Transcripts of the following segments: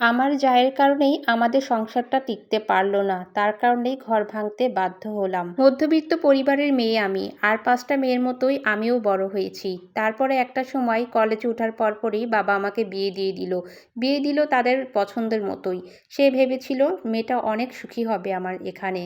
আমার জায়ের কারণেই আমাদের সংসারটা টিকতে পারল না। তার কারণেই ঘর ভাঙতে বাধ্য হলাম। মধ্যবিত্ত পরিবারের মেয়ে আমি, আর পাঁচটা মেয়ের মতোই আমিও বড় হয়েছি। তারপরে একটা সময় কলেজে ওঠার পরপরই বাবা আমাকে বিয়ে দিয়ে দিল। বিয়ে দিল তাদের পছন্দের মতোই। সে ভেবেছিল, মেয়েটা অনেক সুখী হবে আমার এখানে।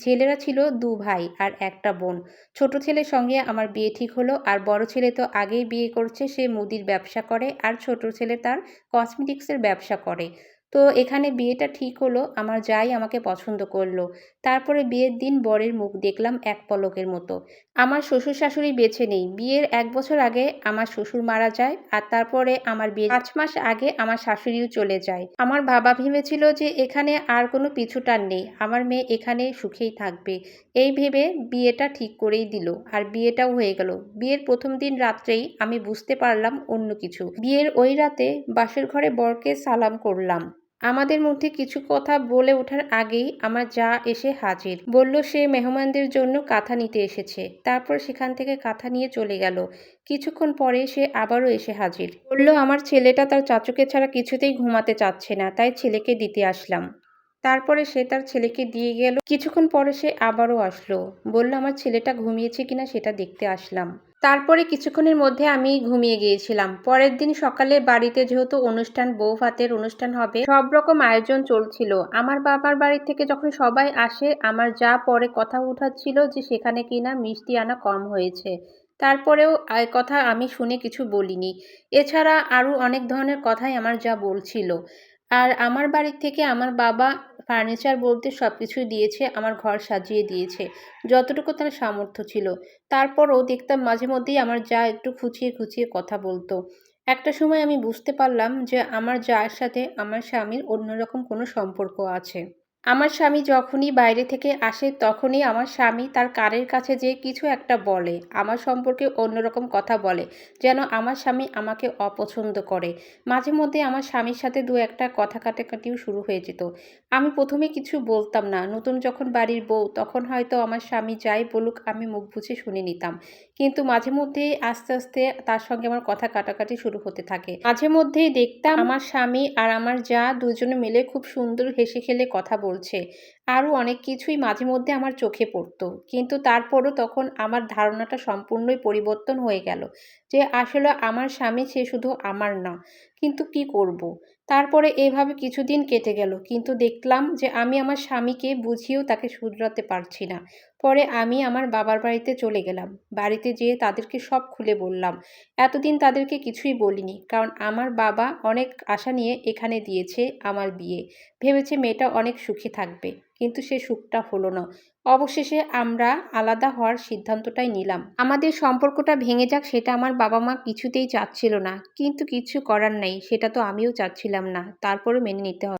ছেলেরা ছিল দু ভাই আর একটা বোন। ছোট ছেলের সঙ্গে আমার বিয়ে ঠিক হলো, আর বড় ছেলে তো আগেই বিয়ে করছে, সে মুদির ব্যবসা করে, আর ছোট ছেলে তার কসমেটিক্সের ব্যবসা করে। তো এখানে বিয়েটা ঠিক হলো, আমার যাই আমাকে পছন্দ করল। তারপরে বিয়ের দিন বরের মুখ দেখলাম এক পলকের মতো। আমার শ্বশুর শাশুড়ি বেছে নেই। বিয়ের এক বছর আগে আমার শ্বশুর মারা যায় আর তারপরে আমার বিয়ে পাঁচ মাস আগে আমার শাশুড়িও চলে যায়। আমার বাবা ভেবেছিল যে এখানে আর কোনো পিছুটান নেই। আমার মেয়ে এখানে সুখেই থাকবে। এই ভেবে বিয়েটা ঠিক করেই দিল আর বিয়েটাও হয়ে গেল। বিয়ের প্রথম দিন রাত্রেই আমি বুঝতে পারলাম অন্য কিছু। বিয়ের ওই রাতে বাসের ঘরে বরকে সালাম করলাম। আমাদের মধ্যে কিছু কথা বলে ওঠার আগেই আমার যা এসে হাজির। বলল, সে মেহমানদের জন্য কাঁথা নিতে এসেছে। তারপর সেখান থেকে কাঁথা নিয়ে চলে গেল। কিছুক্ষণ পরে সে আবারও এসে হাজির। বলল, আমার ছেলেটা তার চাচুকে ছাড়া কিছুতেই ঘুমাতে চাচ্ছে না, তাই ছেলেকে দিতে আসলাম। তারপরে সে তার ছেলেকে দিয়ে গেল। কিছুক্ষণ পরে সে আবারও আসলো। বলল, আমার ছেলেটা ঘুমিয়েছে কিনা সেটা দেখতে আসলাম। তারপরে কিছুক্ষণের মধ্যে আমি ঘুমিয়ে গিয়েছিলাম। পরের দিন সকালে বাড়িতে যেহেতু অনুষ্ঠান, বউ ভাতের অনুষ্ঠান হবে, সব রকম আয়োজন চলছিল। আমার বাবার বাড়ি থেকে যখন সবাই আসে, আমার যা পরে কথা উঠাচ্ছিল যে সেখানে কিনা মিষ্টি আনা কম হয়েছে। তারপরেও কথা আমি শুনে কিছু বলিনি। এছাড়া আরও অনেক ধরনের কথাই আমার যা বলছিল। আর আমার বাড়ির থেকে আমার বাবা ফার্নিচার বলতে সব কিছুই দিয়েছে, আমার ঘর সাজিয়ে দিয়েছে, যতটুকু তার সামর্থ্য ছিল। তারপরও দেখতাম মাঝে মধ্যেই আমার যা একটু খুঁচিয়ে খুঁচিয়ে কথা বলতো। একটা সময় আমি বুঝতে পারলাম যে আমার যার সাথে আমার স্বামীর অন্যরকম কোনো সম্পর্ক আছে। আমার স্বামী যখনই বাইরে থেকে আসে তখনই আমার স্বামী তার কারের কাছে যে কিছু একটা বলে, আমার সম্পর্কে অন্যরকম কথা বলে, যেন আমার স্বামী আমাকে অপছন্দ করে। মাঝে মধ্যে আমার স্বামীর সাথে দু একটা কথা কাটাকাটিও শুরু হয়ে যেত। আমি প্রথমে কিছু বলতাম না, নতুন যখন বাড়ির বউ তখন হয়তো আমার স্বামী যাই বলুক আমি মুখ বুঝে শুনে নিতাম। কিন্তু মাঝে মধ্যেই আস্তে আস্তে তার সঙ্গে আমার কথা কাটাকাটি শুরু হতে থাকে। মাঝে মধ্যেই দেখতাম আমার স্বামী আর আমার যা দুজনে মিলে খুব সুন্দর হেসে খেলে কথা বলছে। আরও অনেক কিছুই মাঝে মধ্যে আমার চোখে পড়তো। কিন্তু তারপরও তখন আমার ধারণাটা সম্পূর্ণই পরিবর্তন হয়ে গেল যে আসলে আমার স্বামী সে শুধু আমার না। কিন্তু কি করব। তারপরে এভাবে কিছুদিন কেটে গেল। কিন্তু দেখলাম যে আমি আমার স্বামীকে বুঝিয়েও তাকে শুধরাতে পারছি না। পরে আমি আমার বাবার বাড়িতে চলে গেলাম। বাড়িতে যেয়ে তাদেরকে সব খুলে বললাম। এতদিন তাদেরকে কিছুই বলিনি, কারণ আমার বাবা অনেক আশা নিয়ে এখানে দিয়েছে আমার বিয়ে। ভেবেছে মেয়েটা অনেক সুখী থাকবে। কিন্তু সে সুখটা হলো না। অবশেষে আমরা আলাদা হওয়ার সিদ্ধান্তটাই নিলাম। আমাদের সম্পর্কটা ভেঙে যাক সেটা আমার বাবা মা কিছুতেই চাচ্ছিল না, কিন্তু কিছু করার নাই, সেটা তো আমিও চাচ্ছিলাম না তারপরে মেনে নিতে হবে।